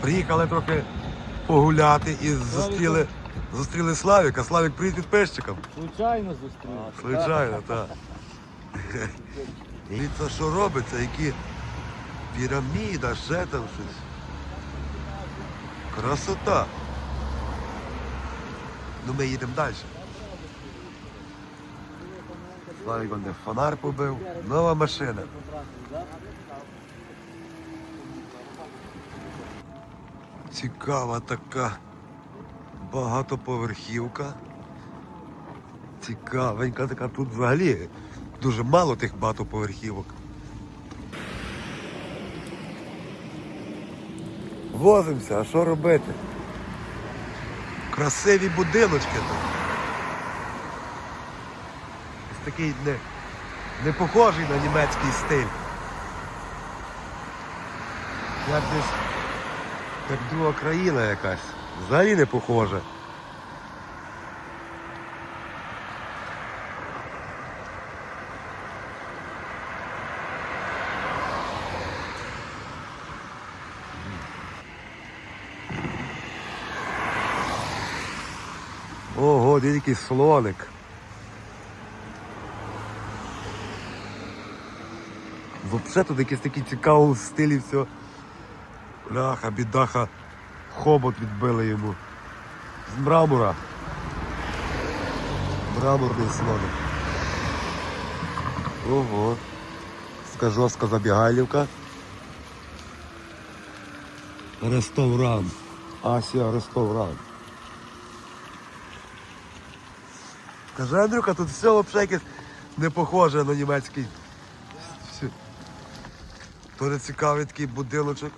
Приїхали трохи погуляти і зустріли, зустріли Славіка. Славік привіт підписчикам. Звичайно зустрів. Звичайно, так. І це що робиться, які піраміда, ще там щось. Красота. Ну ми їдемо далі. Славік де фонар побив. Нова машина. Цікава така багатоповерхівка. Цікавенька така. Тут взагалі дуже мало тих багатоповерхівок. Возимося, а що робити? Красиві будиночки тут. Ось такий не, не похожий на німецький стиль. Як десь як друга країна якась. Взагалі не похожа. Ого, який слоник. Взагалі тут якийсь такий цікавий стиль і все. Бляха, бідаха, хобот відбили йому. З мрамора. Мраморний слоник. Ого. Скажовська забігайлівка. Ресторан. Асія ресторан. Каже, Андрюха, тут все взагалі не похоже на німецький. Дуже цікавий такий будиночок.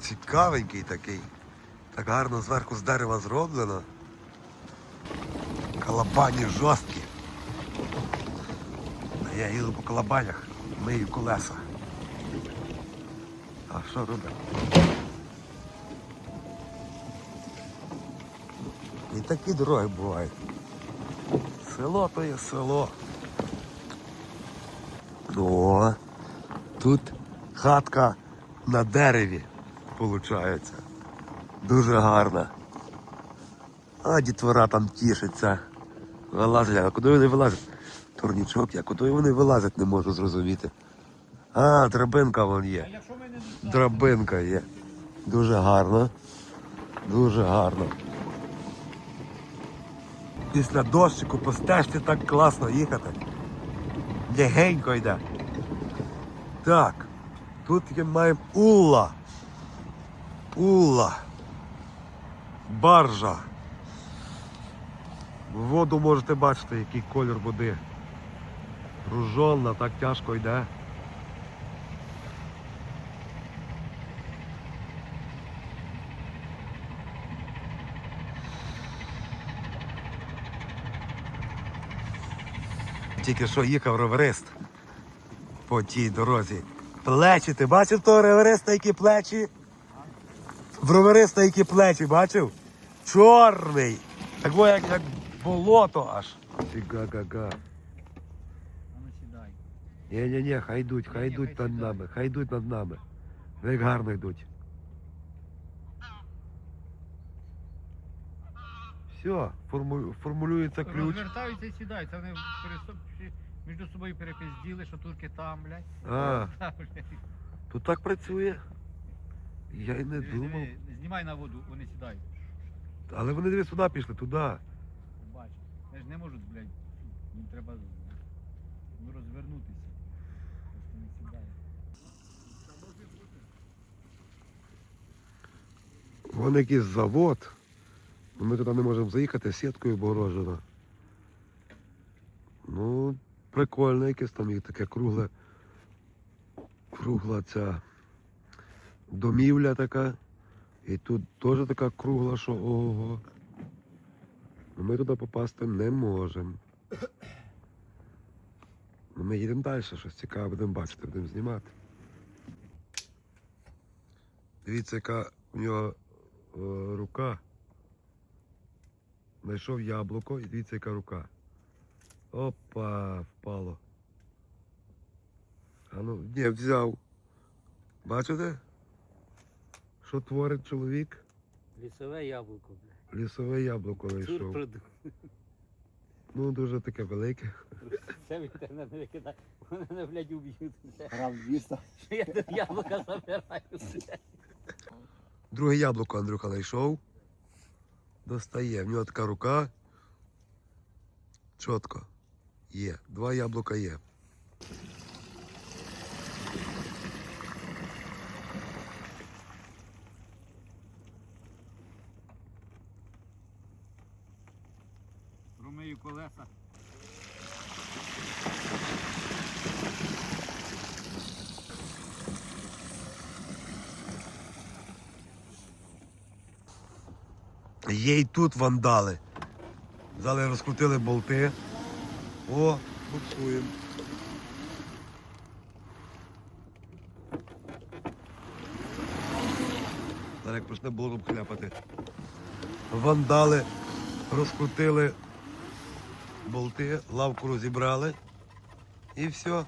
Цікавенький такий. Так гарно зверху з дерева зроблено. Калабані жорсткі. Я їду по калабанях, мию колеса. А що робити? І такі дороги бувають. Село то є село. О, тут хатка на дереві, виходить. Дуже гарна. А дітвора там тішиться. Вилазять, а куди вони вилазять? Турнічок, я куди вони вилазять, не можу зрозуміти. А, драбинка вон є. Драбинка є. Дуже гарно. Дуже гарно. Після дощику по стежці так класно їхати. Легенько йде. Так. Тут таки маємо Улла. Улла. Баржа. Воду можете бачити, який колір води. Ружонна, так тяжко йде. Тільки що їхав роверист по тій дорозі. Плечі, ти бачив того ровериста, які плечі? В ровериста які плечі, бачив? Чорний. Так во як, як болото аж. Га-га-га. А ну сідай. Ні-ні-ні, хай йдуть, хай Ні, йдуть хай над сідає. нами, хай йдуть над нами. Ви як гарно йдуть. Все, форму- формулюється ключ. Розвертаються і сідають. Це вони пересо- всі між собою перепизділи, що турки там, блядь. А. Там, блядь. Тут так працює. Я й не Диви, думав. диви, Знімай на воду, вони сідають. Але вони дивись туди пішли, туди. Бач. Вони ж не можуть, блядь. Їм треба ну, розвернутися. Просто не сідають. Вон якийсь завод. Ми туди не можемо заїхати, сіткою обгорожено. Ну, прикольно, якесь там є таке кругле. Кругла ця домівля така. І тут теж така кругла, що ого. Ну, Ми туди попасти не можемо. Ну, ми їдемо далі, щось цікаве будемо бачити, будемо знімати. Дивіться, яка у нього е, рука. Знайшов яблуко і дивіться, яка рука. Опа, впало. А ну, ні, взяв. Бачите? Що творить чоловік? Лісове яблуко. Лісове яблуко. Турпродукт. Ну, дуже таке велике. Це в інтернет не викидай. Вони мене, блядь, уб'ють. Грам 200. Що я тут яблука забираю. Друге яблуко Андрюха знайшов. Достає. В нього така рука. Чітко. Є. Два яблука є. Промию колеса. Є й тут вандали. Взяли, розкрутили болти. О, буксуємо. Зараз як почне болтом хляпати. Вандали розкрутили болти, лавку розібрали і все.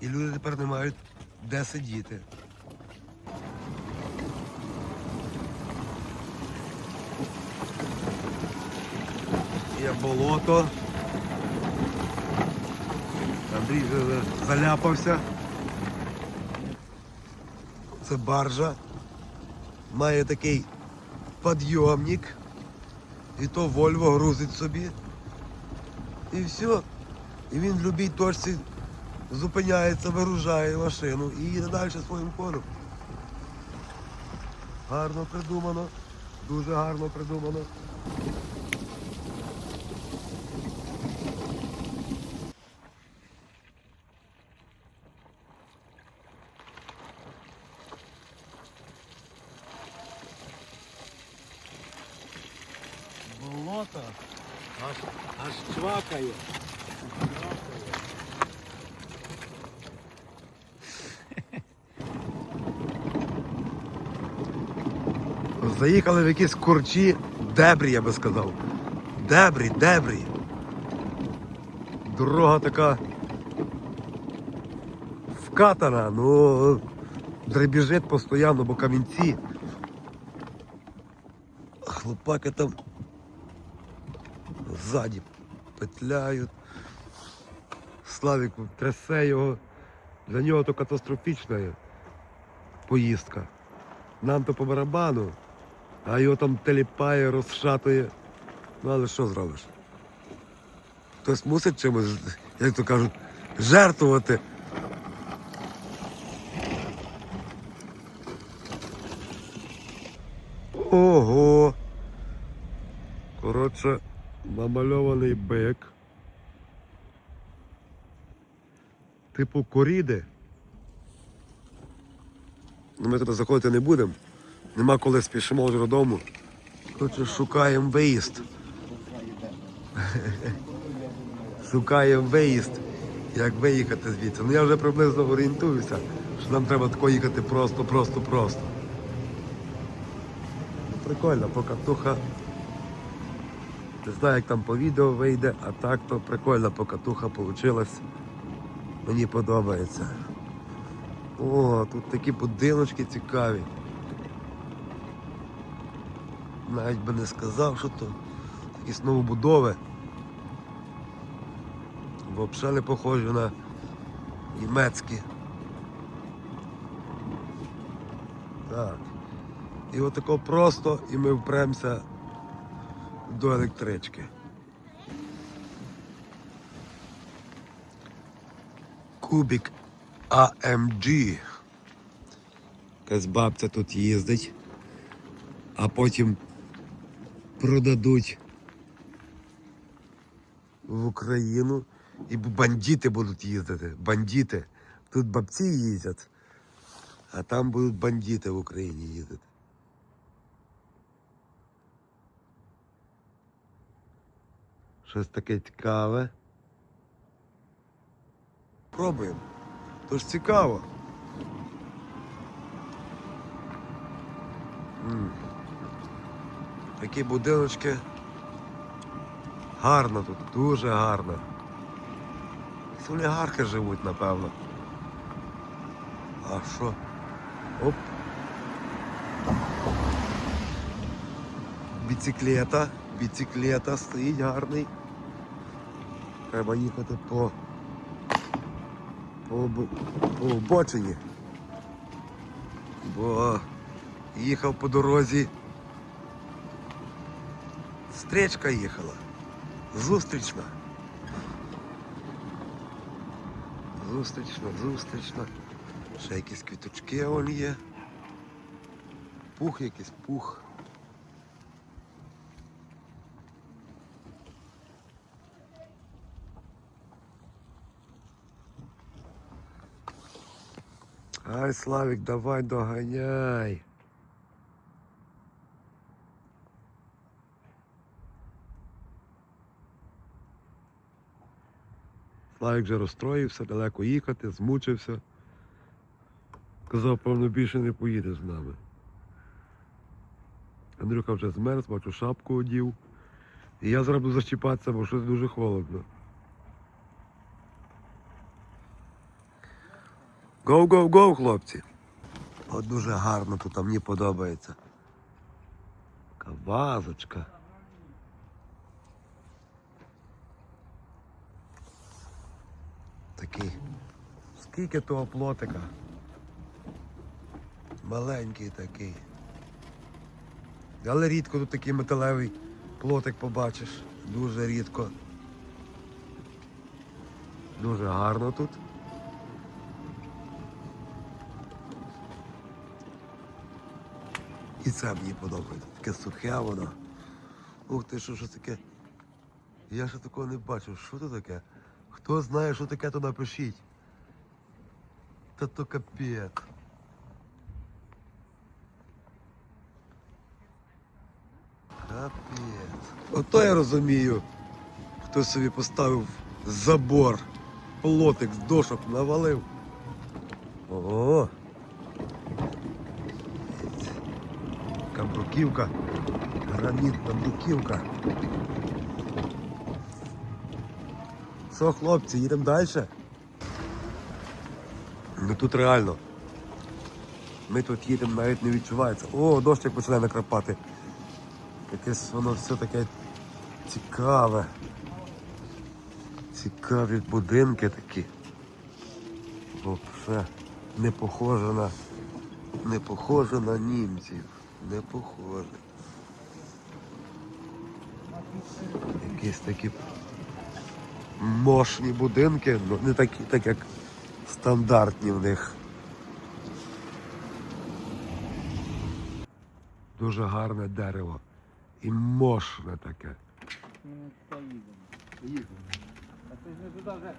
І люди тепер не мають де сидіти. Є болото. Андрій е, заляпався. Це баржа. Має такий підйомник. І то Вольво грузить собі. І все. І він в будь-якій точці зупиняється, виружає машину і їде далі своїм ходом. Гарно придумано. Дуже гарно придумано. Заїхали в якісь курчі, дебрі, я би сказав. Дебрі, дебрі. Дорога така вкатана, ну дребіжить постійно, бо камінці. Хлопаки там ззаді петляють. Славік трясе його. Для нього то катастрофічна поїздка. Нам то по барабану, а його там теліпає, розшатує. Ну але що зробиш? Хтось мусить чимось, як то кажуть, жертвувати. Ого. Коротше, намальований бик. Типу коріди. Ну, ми туди заходити не будемо. Нема коли спішимо вже додому. Коротше, шукаємо виїзд. Шукаємо виїзд. Як виїхати звідси. Ну я вже приблизно орієнтуюся, що нам треба тако їхати просто, просто, просто. Ну, Прикольно, покатуха. Не знаю, як там по відео вийде, а так то прикольна покатуха вийшла. Мені подобається. О, тут такі будиночки цікаві. Навіть би не сказав, що то якісь новобудови. Взагалі не похожі на німецькі. Так. І отако просто і ми впремся до електрички. Кубік AMG. Якась бабця тут їздить, а потім продадуть в Україну і бандити будуть їздити. Бандити. Тут бабці їздять, а там будуть бандити в Україні їздити. Щось таке цікаве. Пробуємо. Тож цікаво. М. Такі будиночки. Гарно тут, дуже гарно. Олігархи живуть, напевно. А що? Оп. Біциклета, біциклета стоїть гарний. Треба їхати по, по, по обочині. Бо їхав по дорозі. Стрічка їхала. Зустрічна. Зустрічна, зустрічна. Ще якісь квіточки вон є. Пух якийсь пух. Ай, Славік, давай доганяй. Славік вже розстроївся, далеко їхати, змучився. Казав, певно, більше не поїде з нами. Андрюха вже змерз, бачу, шапку одів. І я зараз буду защіпатися, бо щось дуже холодно. Гоу, гоу, гоу, хлопці. От дуже гарно тут, а мені подобається. Така вазочка. Такий. Скільки того плотика? Маленький такий. Але рідко тут такий металевий плотик побачиш. Дуже рідко. Дуже гарно тут. І це мені подобається. Таке сухе воно. Ух ти, що, що таке? Я ще такого не бачив. Що це таке? Хто знає, що таке, то напишіть. Та то капець. Капець. Ото я розумію. Хто собі поставив забор, плотик з дошок навалив. Ого. Така бруківка. Гранітна бруківка. Що, хлопці, їдемо далі? Ну тут реально. Ми тут їдемо, навіть не відчувається. О, дощик починає накрапати. Якесь воно все таке цікаве. Цікаві будинки такі. Вообще не похоже на. Не похоже на німців. Не похоже. Якісь такі мощні будинки, ну не такі, так як стандартні в них. Дуже гарне дерево. І мощне таке. Поїдемо. А ти ж не туди.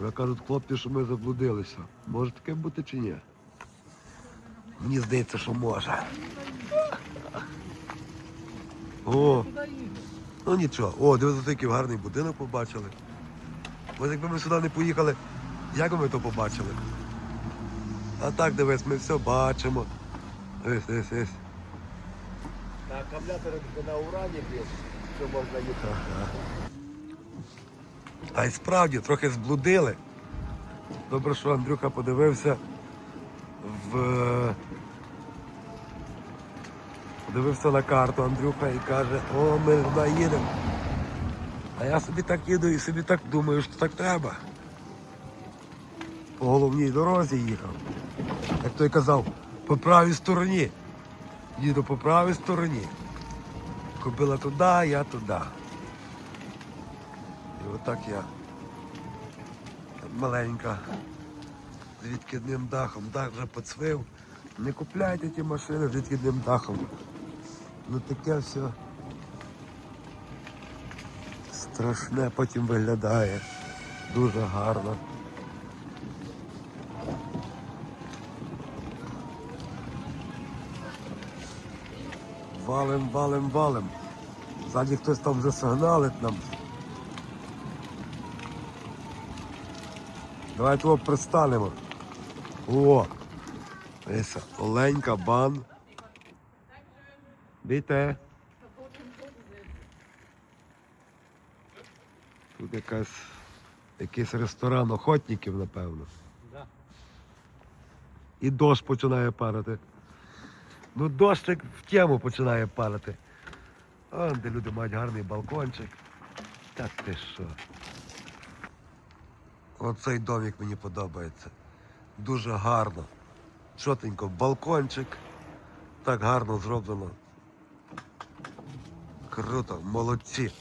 Ви кажуть, хлопці, що ми заблудилися. Може таке бути чи ні? Мені здається, що може. О, ну нічого. О, дивіться, який гарний будинок побачили. Ось якби ми сюди не поїхали, як би ми то побачили? А так дивись, ми все бачимо. Ось, ось, ось. На акумуляторах на урані б'єш, що можна їхати. А й справді трохи зблудили. Добре, що Андрюха подивився в. Подивився на карту Андрюха і каже, о, ми туди їдемо. А я собі так їду і собі так думаю, що так треба. По головній дорозі їхав. Як той казав, по правій стороні. Їду по правій стороні. Кобила туди, я туди. І отак я маленька. З відкидним дахом. Дах вже поцвив. Не купляйте ті машини з відкидним дахом. Ну таке все страшне потім виглядає. Дуже гарно. Валим, валим, валим. Ззаді хтось там вже сигналить нам. Давай того пристанемо. О! Дивися, Оленька, бан. Бійте. Тут якась Якийсь ресторан охотників, напевно. І дощ починає падати. Ну, дощик в тему починає падати. Он, де люди мають гарний балкончик. Та ти що? Оцей домик мені подобається. Дуже гарно. Чотенько балкончик. Так гарно зроблено. Круто, молодці.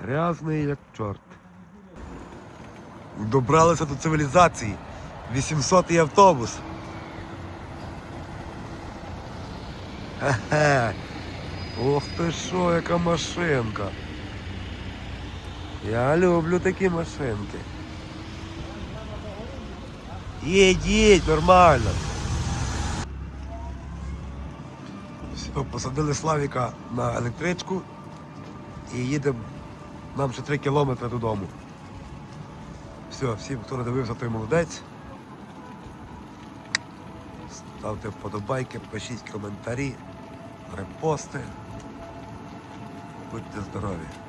Грязний як чорт. Добралися до цивілізації. 800 й автобус. Хе-хе. Ох ти що, яка машинка. Я люблю такі машинки. Їдь, нормально. Все, посадили Славіка на електричку і їдемо нам ще 3 кілометри додому. Все, всім, хто не дивився, той молодець. Ставте вподобайки, пишіть коментарі, репости. Будьте здорові!